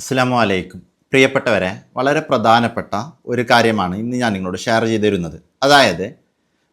അസ്സാം വലൈക്കും പ്രിയപ്പെട്ടവരെ വളരെ പ്രധാനപ്പെട്ട ഒരു കാര്യമാണ് ഇന്ന് ഞാൻ നിങ്ങളോട് ഷെയർ ചെയ്തു തരുന്നത് അതായത്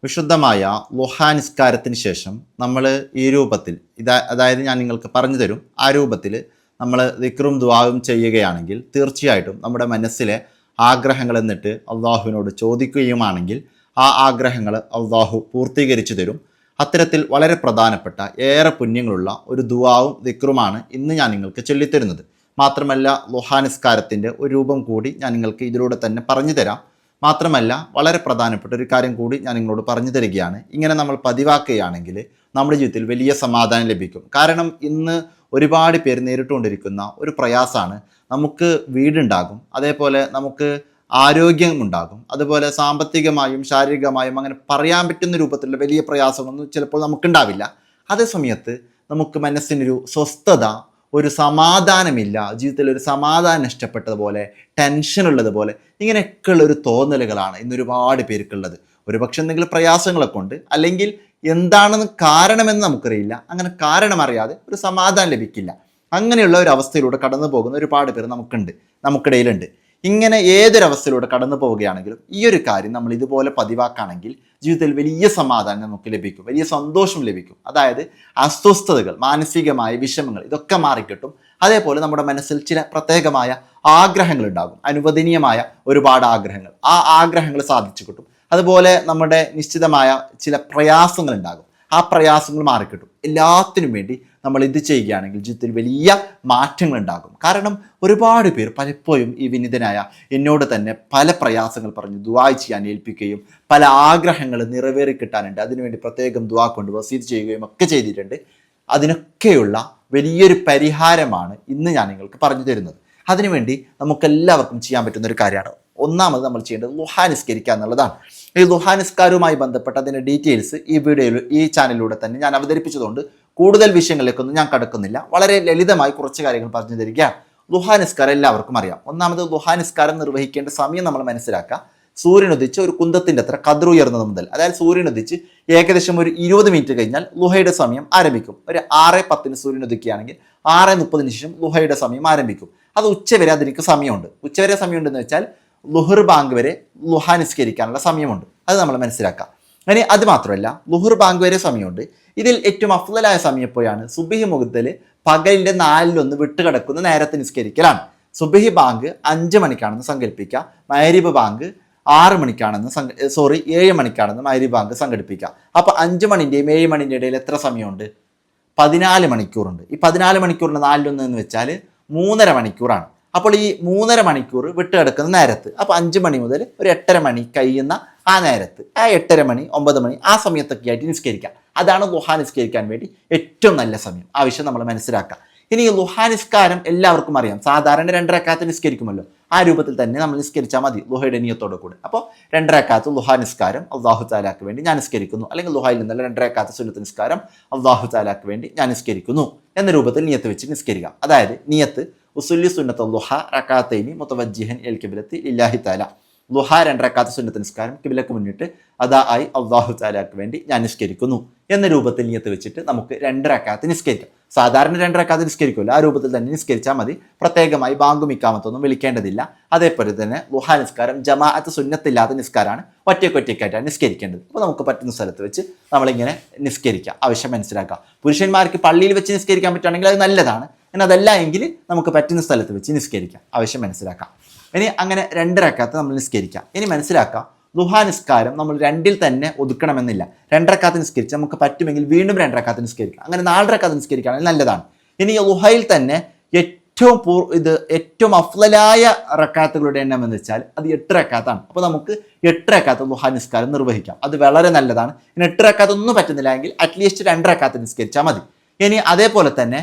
വിശുദ്ധമായ ലുഹാനിസ്കാരത്തിന് ശേഷം നമ്മൾ ഈ രൂപത്തിൽ ഇതാ അതായത് ഞാൻ നിങ്ങൾക്ക് പറഞ്ഞു തരും ആ രൂപത്തിൽ നമ്മൾ വിക്രും ദ്വാവും ചെയ്യുകയാണെങ്കിൽ തീർച്ചയായിട്ടും നമ്മുടെ മനസ്സിലെ ആഗ്രഹങ്ങൾ എന്നിട്ട് അള്ളാഹുവിനോട് ചോദിക്കുകയുമാണെങ്കിൽ ആ ആഗ്രഹങ്ങൾ അള്ളാഹു പൂർത്തീകരിച്ചു തരും. അത്തരത്തിൽ വളരെ പ്രധാനപ്പെട്ട ഏറെ പുണ്യങ്ങളുള്ള ഒരു ദുവാവും ദിക്റുമാണ് ഇന്ന് ഞാൻ നിങ്ങൾക്ക് ചൊല്ലിത്തരുന്നത്. മാത്രമല്ല ലുഹാനിസ്കാരത്തിന്റെ ഒരു രൂപം കൂടി ഞാൻ നിങ്ങൾക്ക് ഇതിലൂടെ തന്നെ പറഞ്ഞു തരാം. മാത്രമല്ല വളരെ പ്രധാനപ്പെട്ട ഒരു കാര്യം കൂടി ഞാൻ നിങ്ങളോട് പറഞ്ഞു തരികയാണ്. ഇങ്ങനെ നമ്മൾ പതിവാക്കുകയാണെങ്കിൽ നമ്മുടെ ജീവിതത്തിൽ വലിയ സമാധാനം ലഭിക്കും. കാരണം ഇന്ന് ഒരുപാട് പേര് നേരിട്ടുകൊണ്ടിരിക്കുന്ന ഒരു പ്രയാസമാണ്. നമുക്ക് വീടുണ്ടാകും. അതേപോലെ നമുക്ക് ആരോഗ്യം ഉണ്ടാകും. അതുപോലെ സാമ്പത്തികമായും ശാരീരികമായും അങ്ങനെ പറയാൻ പറ്റുന്ന രൂപത്തിലുള്ള വലിയ പ്രയാസങ്ങളൊന്നും ചിലപ്പോൾ നമുക്കുണ്ടാവില്ല. അതേ സമയത്ത് നമുക്ക് മനസ്സിനൊരു സ്വസ്ഥത ഒരു സമാധാനമില്ല. ജീവിതത്തിൽ ഒരു സമാധാനം നഷ്ടപ്പെട്ടതുപോലെ ടെൻഷൻ ഉള്ളതുപോലെ ഇങ്ങനെയൊക്കെയുള്ള ഒരു തോന്നലുകളാണ് ഇന്ന് ഒരുപാട് പേർക്കുള്ളത്. ഒരുപക്ഷെ എന്തെങ്കിലും പ്രയാസങ്ങളൊക്കെ ഉണ്ട്. അല്ലെങ്കിൽ എന്താണെന്ന് കാരണമെന്ന് നമുക്കറിയില്ല. അങ്ങനെ കാരണം അറിയാതെ ഒരു സമാധാനം ലഭിക്കില്ല. അങ്ങനെയുള്ള ഒരു അവസ്ഥയിലൂടെ കടന്നു പോകുന്ന ഒരുപാട് പേർ നമുക്കുണ്ട്. നമുക്കിടയിലുണ്ട്. ഇങ്ങനെ ഏതൊരവസ്ഥയിലൂടെ കടന്നു പോവുകയാണെങ്കിലും ഈ ഒരു കാര്യം നമ്മൾ ഇതുപോലെ പതിവാക്കുകയാണെങ്കിൽ ജീവിതത്തിൽ വലിയ സമാധാനം നമുക്ക് ലഭിക്കും വലിയ സന്തോഷം ലഭിക്കും. അതായത് അസ്വസ്ഥതകൾ മാനസികമായ വിഷമങ്ങൾ ഇതൊക്കെ മാറിക്കിട്ടും. അതേപോലെ നമ്മുടെ മനസ്സിൽ ചില പ്രത്യേകമായ ആഗ്രഹങ്ങൾ ഉണ്ടാകും അനുവദനീയമായ ഒരുപാട് ആഗ്രഹങ്ങൾ. ആ ആഗ്രഹങ്ങൾ സാധിച്ചു കിട്ടും. അതുപോലെ നമ്മുടെ നിശ്ചിതമായ ചില പ്രയാസങ്ങൾ ഉണ്ടാകും. ആ പ്രയാസങ്ങൾ മാറിക്കിട്ടും. എല്ലാത്തിനും വേണ്ടി നമ്മൾ ഇത് ചെയ്യുകയാണെങ്കിൽ ജീവിതത്തിൽ വലിയ മാറ്റങ്ങൾ ഉണ്ടാകും കാരണം ഒരുപാട് പേർ പലപ്പോഴും ഈ വിനിതനായ എന്നോട് തന്നെ പല പ്രയാസങ്ങൾ പറഞ്ഞ് ദുവായ് ചെയ്യാൻ ഏൽപ്പിക്കുകയും പല ആഗ്രഹങ്ങൾ നിറവേറി കിട്ടാനുണ്ട്. അതിനുവേണ്ടി പ്രത്യേകം ദുവാ കൊണ്ട് വസീത് ചെയ്യുകയും ഒക്കെ ചെയ്തിട്ടുണ്ട്. അതിനൊക്കെയുള്ള വലിയൊരു പരിഹാരമാണ് ഇന്ന് ഞാൻ നിങ്ങൾക്ക് പറഞ്ഞു തരുന്നത്. അതിനുവേണ്ടി നമുക്കെല്ലാവർക്കും ചെയ്യാൻ പറ്റുന്ന ഒരു കാര്യമാണ്. ഒന്നാമത് നമ്മൾ ചെയ്യേണ്ടത് ലുഹാനിസ്കരിക്കുക എന്നുള്ളതാണ്. ഈ ലുഹാനിസ്കാരവുമായി ബന്ധപ്പെട്ട അതിന്റെ ഡീറ്റെയിൽസ് ഈ വീഡിയോയിൽ ഈ ചാനലിലൂടെ തന്നെ ഞാൻ അവതരിപ്പിച്ചതുകൊണ്ട് കൂടുതൽ വിഷയങ്ങളിലേക്കൊന്നും ഞാൻ കടക്കുന്നില്ല. വളരെ ലളിതമായി കുറച്ച് കാര്യങ്ങൾ പറഞ്ഞു തരികയാണ്. ലുഹാനിസ്കാരം എല്ലാവർക്കും അറിയാം. ഒന്നാമത് ലുഹാനിസ്കാരം നിർവഹിക്കേണ്ട സമയം നമ്മൾ മനസ്സിലാക്കുക. സൂര്യൻ ഉദിച്ച് ഒരു കുന്തത്തിന്റെ അത്ര കതിർ ഉയർന്നത് മുതൽ അതായത് സൂര്യൻ ഉദിച്ച് ഏകദേശം ഒരു ഇരുപത് മിനിറ്റ് കഴിഞ്ഞാൽ ലുഹയുടെ സമയം ആരംഭിക്കും. ഒരു ആറ് പത്തിന് സൂര്യൻ ഉദിക്കുകയാണെങ്കിൽ ആറ് മുപ്പതിന് ശേഷം ലുഹയുടെ സമയം ആരംഭിക്കും. അത് ഉച്ചവരെ അതിലേക്ക് സമയമുണ്ട്. ഉച്ചവരെ സമയമുണ്ടെന്ന് വെച്ചാൽ ലുഹർ ബാങ്ക് വരെ ലുഹ നിസ്കരിക്കാനുള്ള സമയമുണ്ട്. അത് നമ്മൾ മനസ്സിലാക്കാം. അങ്ങനെ അത് മാത്രമല്ല ലുഹർ ബാങ്ക് വരെ സമയമുണ്ട്. ഇതിൽ ഏറ്റവും അഫ്ലലായ സമയം എപ്പോഴാണ്? സുബിഹി മുഖത്തിൽ പകലിന്റെ നാലിലൊന്ന് വിട്ടുകിടക്കുന്ന നേരത്തെ നിസ്കരിക്കലാണ്. സുബിഹി ബാങ്ക് അഞ്ച് മണിക്കാണെന്ന് സങ്കല്പിക്കുക. മൈരിബ് ബാങ്ക് ആറ് മണിക്കാണെന്ന് സംഘ സോറി ഏഴ് മണിക്കാണെന്ന് മൈരിബ് ബാങ്ക് സംഘടിപ്പിക്കുക. അപ്പോൾ അഞ്ച് മണിന്റെയും ഏഴ് മണിന്റെ ഇടയിൽ എത്ര സമയമുണ്ട്? പതിനാല് മണിക്കൂറുണ്ട്. ഈ പതിനാല് മണിക്കൂറിന്റെ നാലിലൊന്ന് എന്ന് വെച്ചാൽ മൂന്നര മണിക്കൂറാണ്. അപ്പോൾ ഈ മൂന്നര മണിക്കൂർ വിട്ടുകിടക്കുന്ന നേരത്ത് അപ്പോൾ അഞ്ച് മണി മുതൽ ഒരു എട്ടര മണി കഴിയുന്ന ആ നേരത്ത് ആ എട്ടര മണി ഒമ്പത് മണി ആ സമയത്തൊക്കെ ആയിട്ട് നിസ്കരിക്കാം. അതാണ് ലുഹാ നിസ്കരിക്കാൻ വേണ്ടി ഏറ്റവും നല്ല സമയം ആവശ്യം നമ്മൾ മനസ്സിലാക്കാം ഇനി ഈ ലുഹാ നിസ്കാരം എല്ലാവർക്കും അറിയാം. സാധാരണ രണ്ടരക്കാലത്ത് നിസ്കരിക്കുമല്ലോ. ആ രൂപത്തിൽ തന്നെ നമ്മൾ നിസ്കരിച്ചാൽ മതി ലുഹയുടെ നിയത്തോടെ കൂടെ. അപ്പോൾ രണ്ടരക്കാലത്ത് ലുഹാ നിസ്കാരം അള്ളാഹു താലാക്ക് വേണ്ടി ഞാൻ നിസ്കരിക്കുന്നു. അല്ലെങ്കിൽ ലുഹായിൽ നിന്നുള്ള രണ്ടരക്കാലത്ത് സുന്നത്ത് നിസ്കാരം അള്ളാഹു താലാക്ക് വേണ്ടി ഞാൻ നിസ്കരിക്കുന്നു. എന്ന രൂപത്തിൽ നിയത്ത് വെച്ച് നിസ്കരിക്കാം. അതായത് നിയത്ത് ഉസുല്ലി സുന്നത്ത് ലുഹ റക്കാത്തൈനി മുത്തവജിഹൻ എൽ കിബിലത്ത് ഇല്ലാഹി താല ലുഹ രണ്ട് റക്കാത്ത സുന്നത്ത് നിസ്കാരം കിബിലക്ക് മുന്നിട്ട് അതാ ആയി അള്ളാഹു താലാക്ക് വേണ്ടി ഞാൻ നിസ്കരിക്കുന്നു എന്ന രൂപത്തിൽ നിയത്ത് വെച്ചിട്ട് നമുക്ക് രണ്ട് റക്കാത്ത് നിസ്കരിക്കാം. സാധാരണ രണ്ട് റക്കാത്ത് നിസ്കരിക്കുമല്ലോ ആ രൂപത്തിൽ തന്നെ നിസ്കരിച്ചാൽ മതി. പ്രത്യേകമായി ബാങ്കും ഇക്കാമത്തൊന്നും വിളിക്കേണ്ടതില്ല. അതേപോലെ തന്നെ ലുഹ നിസ്കാരം ജമാഅത്ത് സുന്നത്തില്ലാത്ത നിസ്കാരമാണ് ഒറ്റയ്ക്കൊറ്റയ്ക്കായിട്ടാണ് നിസ്കരിക്കേണ്ടത്. അപ്പോൾ നമുക്ക് പറ്റുന്ന സ്ഥലത്ത് വെച്ച് നമ്മളിങ്ങനെ നിസ്കരിക്കാം. ആവശ്യം മനസ്സിലാക്കാം. പുരുഷന്മാർക്ക് പള്ളിയിൽ വെച്ച് നിസ്കരിക്കാൻ പറ്റുകയാണെങ്കിൽ അത് നല്ലതാണ്. എന്നാൽ അതല്ല എങ്കിൽ നമുക്ക് പറ്റുന്ന സ്ഥലത്ത് വെച്ച് നിസ്കരിക്കാം. ആവശ്യം മനസ്സിലാക്കാം. ഇനി അങ്ങനെ രണ്ടരക്കാത്ത നമ്മൾ നിസ്കരിക്കാം. ഇനി മനസ്സിലാക്കാം ദുഹാ നിസ്കാരം നമ്മൾ രണ്ടിൽ തന്നെ ഒതുക്കണമെന്നില്ല. രണ്ടരക്കാത്ത നിസ്കരിച്ച് നമുക്ക് പറ്റുമെങ്കിൽ വീണ്ടും രണ്ടരക്കാത്ത നിസ്കരിക്കാം. അങ്ങനെ നാലരക്കാത്ത നിസ്കരിക്കുകയാണെങ്കിൽ നല്ലതാണ്. ഇനി ലുഹയിൽ തന്നെ ഏറ്റവും പൂർ ഇത് ഏറ്റവും അഫ്ലലായ റക്കാത്തുകളുടെ എണ്ണം എന്ന് വെച്ചാൽ അത് എട്ട് റക്കാത്താണ് അപ്പോൾ നമുക്ക് എട്ട് റക്കാത്ത് ലുഹാ നിസ്കാരം നിർവഹിക്കാം. അത് വളരെ നല്ലതാണ്. ഇനി എട്ട് റക്കാത്തൊന്നും പറ്റുന്നില്ല എങ്കിൽ അറ്റ്ലീസ്റ്റ് രണ്ട് റക്കാത്ത് നിസ്കരിച്ചാൽ മതി. ഇനി അതേപോലെ തന്നെ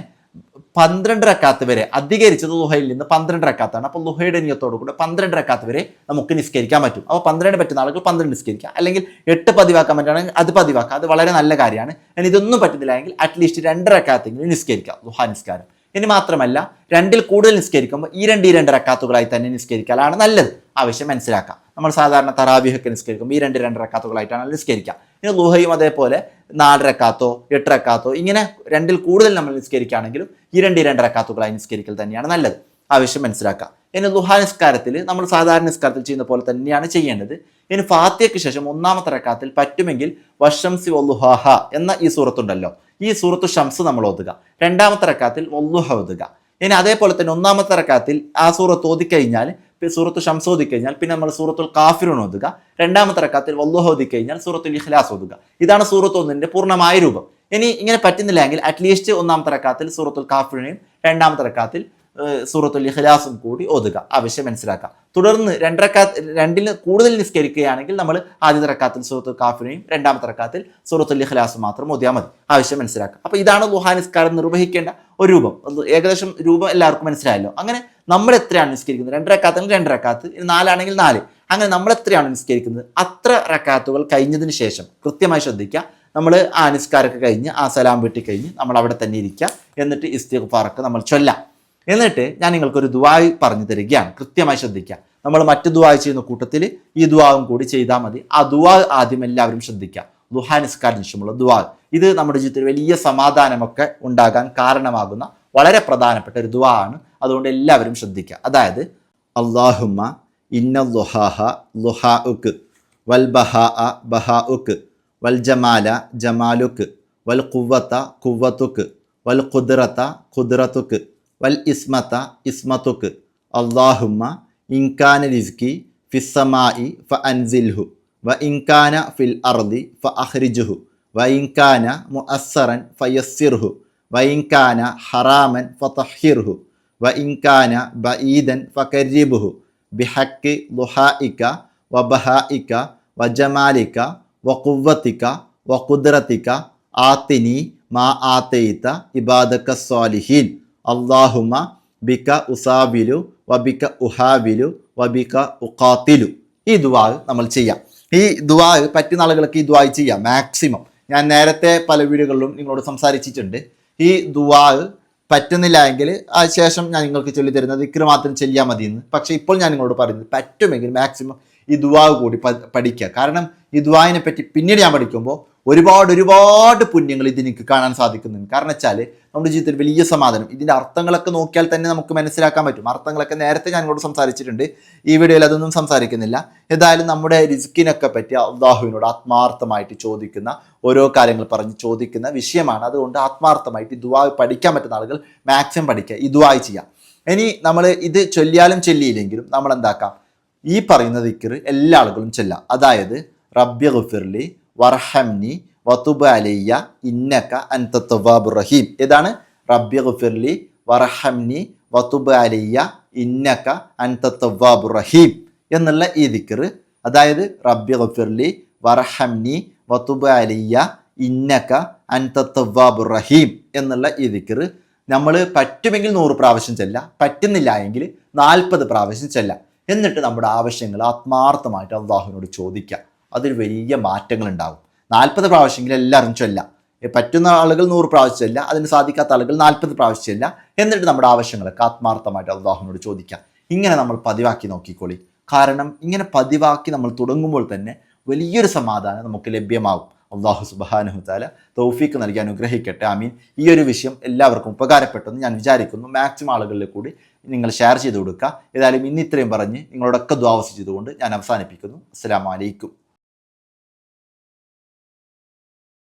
പന്ത്രണ്ട് റക്കാത്ത് വരെ അധികരിച്ചത് ലുഹയിൽ നിന്ന് പന്ത്രണ്ട് റക്കാത്താണ് അപ്പോൾ ലുഹയുടെ നിയത്തോടു കൂടെ പന്ത്രണ്ട് റക്കാത്ത് വരെ നമുക്ക് നിസ്കരിക്കാൻ പറ്റും. അപ്പോൾ പന്ത്രണ്ട് പറ്റുന്ന ആളുകൾ പന്ത്രണ്ട് നിസ്കരിക്കാം. അല്ലെങ്കിൽ എട്ട് പതിവാക്കാൻ പറ്റുകയാണെങ്കിൽ അത് പതിവാക്കാം. അത് വളരെ നല്ല കാര്യമാണ്. ഇനി ഇതൊന്നും പറ്റുന്നില്ല എങ്കിൽ അറ്റ്ലീസ്റ്റ് രണ്ട് റക്കാത്തെങ്കിലും നിസ്കരിക്കാം. ലുഹ നിസ്കാരം. ഇനി മാത്രമല്ല രണ്ടിൽ കൂടുതൽ നിസ്കരിക്കുമ്പോൾ ഈ രണ്ട് ഈ രണ്ട് റക്കാത്തുകളായി തന്നെ നിസ്കരിക്കലാണ് നല്ലത്. ആവശ്യം മനസ്സിലാക്കാം. നമ്മൾ സാധാരണ തറാവിഹൊക്കെ നിസ്കരിക്കും. ഈ രണ്ട് രണ്ട് റക്കാത്തുകളായിട്ടാണ് നിസ്കരിക്കുക ഇനി ലുഹയും അതേപോലെ നാല് റക്കാത്തോ എട്ട് റക്കാത്തോ ഇങ്ങനെ രണ്ടിൽ കൂടുതൽ നമ്മൾ നിസ്കരിക്കുകയാണെങ്കിലും ഈ രണ്ട് രണ്ട് റക്കാത്തുകളായി നിസ്കരിക്കൽ തന്നെയാണ് നല്ലത്. ആവശ്യം മനസ്സിലാക്കുക. ഇനി ലുഹാ നിസ്കാരത്തിൽ നമ്മൾ സാധാരണ നിസ്കാരത്തിൽ ചെയ്യുന്ന പോലെ തന്നെയാണ് ചെയ്യേണ്ടത്. ഇനി ഫാത്തിയയ്ക്ക് ശേഷം ഒന്നാമത്തെ റക്കാത്തിൽ പറ്റുമെങ്കിൽ വശംസി ഒല്ലുഹാഹ എന്ന ഈ സൂറത്തുണ്ടല്ലോ. ഈ സൂറത്തു ഷംസ് നമ്മൾ ഓതുക. രണ്ടാമത്തെ റക്കാത്തിൽ ഒല്ലുഹ ഓതുക. ഇനി അതേപോലെ തന്നെ ഒന്നാമത്തെ റക്കാത്തിൽ ആ സൂറത്ത് ഓതിക്കഴിഞ്ഞാൽ സൂറത്ത് ഷംസ് ഓതിക്കഴിഞ്ഞാൽ പിന്നെ നമ്മൾ സൂറത്തുൽ കാഫിറൂൺ ഓതുക. രണ്ടാമത്തെ റക്കാത്തിൽ വല്ലുഹ ഓതിക്കഴിഞ്ഞാൽ സൂറത്തുൽ ഇഖ്ലാസ് ഓതുക. ഇതാണ് സൂറത്ത് ഒന്നിന്റെ പൂർണമായ രൂപം. ഇനി ഇങ്ങനെ പറ്റുന്നില്ലെങ്കിൽ അറ്റ്ലീസ്റ്റ് ഒന്നാമത്തെ റക്കാത്തിൽ സൂറത്തുൽ കാഫിറിനെയും രണ്ടാമത്തെ റക്കാത്തിൽ സൂറത്തുൽ ഇഖ്ലാസും കൂടി ഓതുക. ആവശ്യം മനസ്സിലാക്കുക തുടർന്ന് രണ്ടരക്കാത്ത് രണ്ടിൽ കൂടുതൽ നിസ്കരിക്കുകയാണെങ്കിൽ നമ്മൾ ആദ്യത്തെ റക്കാത്തിൽ സൂറത്തുൽ കാഫിനെയും രണ്ടാമത്തെ റക്കാത്തിൽ സൂറത്തുൽ ഇഖ്ലാസും മാത്രം ഓതിയാൽ മതി. ആവശ്യം മനസ്സിലാക്കുക അപ്പോൾ ഇതാണ് ലുഹാ നിസ്കാരം നിർവഹിക്കേണ്ട ഒരു രൂപം. ഏകദേശം രൂപം എല്ലാവർക്കും മനസ്സിലായല്ലോ. അങ്ങനെ നമ്മൾ എത്രയാണ് നിസ്കരിക്കുന്നത്? രണ്ട് റക്കാത്തെങ്കിൽ രണ്ട് റക്കാത്ത്? നാലാണെങ്കിൽ നാല്. അങ്ങനെ നമ്മൾ എത്രയാണ് നിസ്കരിക്കുന്നത്? അത്ര റക്കാത്തുകൾ കഴിഞ്ഞതിന് ശേഷം കൃത്യമായി ശ്രദ്ധിക്കുക. നമ്മൾ ആ നിസ്കാരമൊക്കെ കഴിഞ്ഞ് ആ സലാം വീട്ടി കഴിഞ്ഞ് നമ്മൾ അവിടെ തന്നെ ഇരിക്കുക. എന്നിട്ട് ഇസ്തിഫാറൊക്കെ നമ്മൾ ചൊല്ലാം. എന്നിട്ട് ഞാൻ നിങ്ങൾക്കൊരു ദുവായി പറഞ്ഞു തരികയാണ്. കൃത്യമായി ശ്രദ്ധിക്കുക. നമ്മൾ മറ്റു ദുവായി ചെയ്യുന്ന കൂട്ടത്തിൽ ഈ ദുവാവും കൂടി ചെയ്താൽ മതി. ആ ദുവാ ആദ്യം എല്ലാവരും ശ്രദ്ധിക്കുക. ദുഹാ നിസ്കാരത്തിന് ശേഷമുള്ള ദുവാ ഇത് നമ്മുടെ ജീവിതത്തിൽ വലിയ സമാധാനമൊക്കെ ഉണ്ടാകാൻ കാരണമാകുന്ന വളരെ പ്രധാനപ്പെട്ട ഒരു ദുവാ ആണ്. അതുകൊണ്ട് എല്ലാവരും ശ്രദ്ധിക്കുക. അതായത് അള്ളാഹുമ്മ ഇന്ന ലുഹാഹ ലുഹാ ഉക്ക് വൽ ബഹാ ബഹാ ഉക്ക് വൽ ജമാല ജമാലുക്ക് വൽ കുവ്വത്ത കുവ്വത്തുക്ക് വൽ ഖുദ്റത്ത ഖുദ്റത്തുക്ക് വൽ ഇസ്മത്ത ഇസ്മത്തുക്ക് അള്ളാഹുമ്മ ഇൻകാന റിസ്കി ഫിസ്സമായി ഫ അൻസിൽഹു വ ഇൻകാന ഫിൽ അർദി ഫ അഹ്രിജുഹു വ ഇൻകാന മുഅസ്സറൻ ഫയസ്സിർഹു വ ഇൻകാന ഹറാമൻ ഫതഹിർഹു വ ഇൻകാന ബഈദൻ ഫകരിബുഹു ബിഹക്കി ലുഹായിക്ക വ ബഹായിക്ക വ ജമാലിക്ക വ ഖുവ്വതിക വ കുദ്രത്തിക്ക ആത്തിനി മാ ആത്തയിത്ത ഇബാദക സ്വാലിഹീൻ. അള്ളാഹുമ ബിക ഉസാബിലു വബിക ഉഹാബിലു വബിക ഉഖാത്തിലു. ഈ ദുവാ നമ്മൾ ചെയ്യാം. ഈ ദുവാ പറ്റുന്ന ആളുകൾക്ക് ഈ ദുവായി ചെയ്യാം. മാക്സിമം. ഞാൻ നേരത്തെ പല വീടുകളിലും നിങ്ങളോട് സംസാരിച്ചിട്ടുണ്ട്. ഈ ദുവാ പറ്റുന്നില്ല എങ്കിൽ ആ ശേഷം ഞാൻ നിങ്ങൾക്ക് ചൊല്ലി തരുന്നത് ഇക്ര മാത്രം ചെല്ലിയാൽ മതി എന്ന് പക്ഷേ ഇപ്പോൾ ഞാൻ നിങ്ങളോട് പറയുന്നത് പറ്റുമെങ്കിൽ മാക്സിമം ഈ ദുവാവ് കൂടി പഠിക്കുക. കാരണം ഈ ദുവാവിനെ പറ്റി പിന്നീട് ഞാൻ പഠിക്കുമ്പോൾ ഒരുപാട് ഒരുപാട് പുണ്യങ്ങൾ ഇതിനെനിക്ക് കാണാൻ സാധിക്കുന്നുണ്ട്. കാരണം വെച്ചാൽ നമ്മുടെ ജീവിതത്തിൽ വലിയ സമാധാനം. ഇതിന്റെ അർത്ഥങ്ങളൊക്കെ നോക്കിയാൽ തന്നെ നമുക്ക് മനസ്സിലാക്കാൻ പറ്റും. അർത്ഥങ്ങളൊക്കെ നേരത്തെ ഞാൻ ഇങ്ങോട്ട് സംസാരിച്ചിട്ടുണ്ട്. ഈ വീഡിയോയിൽ അതൊന്നും സംസാരിക്കുന്നില്ല. ഏതായാലും നമ്മുടെ റിസ്കിനൊക്കെ പറ്റി അള്ളാഹുവിനോട് ആത്മാർത്ഥമായിട്ട് ചോദിക്കുന്ന ഓരോ കാര്യങ്ങൾ പറഞ്ഞ് ചോദിക്കുന്ന വിഷയമാണ്. അതുകൊണ്ട് ആത്മാർത്ഥമായിട്ട് ദുവാ പഠിക്കാൻ പറ്റുന്ന ആളുകൾ മാക്സിമം പഠിക്കുക. ഈ ദുവായി ചെയ്യാം. ഇനി നമ്മൾ ഇത് ചൊല്ലിയാലും ചൊല്ലിയില്ലെങ്കിലും നമ്മൾ എന്താക്കാം ഈ പറയുന്ന ദിക്കർ എല്ലാ ആളുകളും ചെല്ലാം. അതായത് റബ്ബി ഗുഫിർലി വർഹംനി വതുബ് അലയ്യ ഇന്നക അൻത തവ്വാബുർ റഹീം. ഇതാണ് റബ്ബി ഗുഫിർലി വർഹംനി വതുബ് അലയ്യ ഇന്നക അൻത റഹീം എന്നുള്ള ഈ ദിക്കർ അതായത് റബ്ബി ഗുഫിർലി വർഹംനി വതുബ് അലയ്യ ഇന്നക അൻത റഹീം എന്നുള്ള ഈ ദിക്കർ നമ്മൾ പറ്റുമെങ്കിൽ നൂറ് പ്രാവശ്യം ചെല്ല പറ്റുന്നില്ല എങ്കിൽ നാൽപ്പത് പ്രാവശ്യം ചെല്ലാം. എന്നിട്ട് നമ്മുടെ ആവശ്യങ്ങൾ ആത്മാർത്ഥമായിട്ട് അള്ളാഹുവിനോട് ചോദിക്കുക അതിൽ വലിയ മാറ്റങ്ങൾ ഉണ്ടാകും നാൽപ്പത് പ്രാവശ്യമെങ്കിലും എല്ലാവരും ഏ, പറ്റുന്ന ആളുകൾ നൂറ് പ്രാവശ്യമല്ല അതിന് സാധിക്കാത്ത ആളുകൾ നാൽപ്പത് പ്രാവശ്യമല്ല എന്നിട്ട് നമ്മുടെ ആവശ്യങ്ങളൊക്കെ ആത്മാർത്ഥമായിട്ട് അള്ളാഹുവിനോട് ചോദിക്കാം. ഇങ്ങനെ നമ്മൾ പതിവാക്കി നോക്കിക്കോളി. കാരണം ഇങ്ങനെ പതിവാക്കി നമ്മൾ തുടങ്ങുമ്പോൾ തന്നെ വലിയൊരു സമാധാനം നമുക്ക് ലഭ്യമാകും അള്ളാഹു സുബാനുഹുത്താല തൗഫീക്ക് നൽകി അനുഗ്രഹിക്കട്ടെ. ആമീൻ. ഈ ഒരു വിഷയം എല്ലാവർക്കും ഉപകാരപ്പെട്ടെന്ന് ഞാൻ വിചാരിക്കുന്നു. മാക്സിമം ആളുകളിൽ കൂടി നിങ്ങൾ ഷെയർ ചെയ്ത് കൊടുക്കുക. ഏതായാലും ഇന്ന് ഇത്രയും പറഞ്ഞ് നിങ്ങളോടൊക്കെ ദ്വാവസ് ചെയ്തുകൊണ്ട് ഞാൻ അവസാനിപ്പിക്കുന്നു. അസ്സാം അലൈക്കും.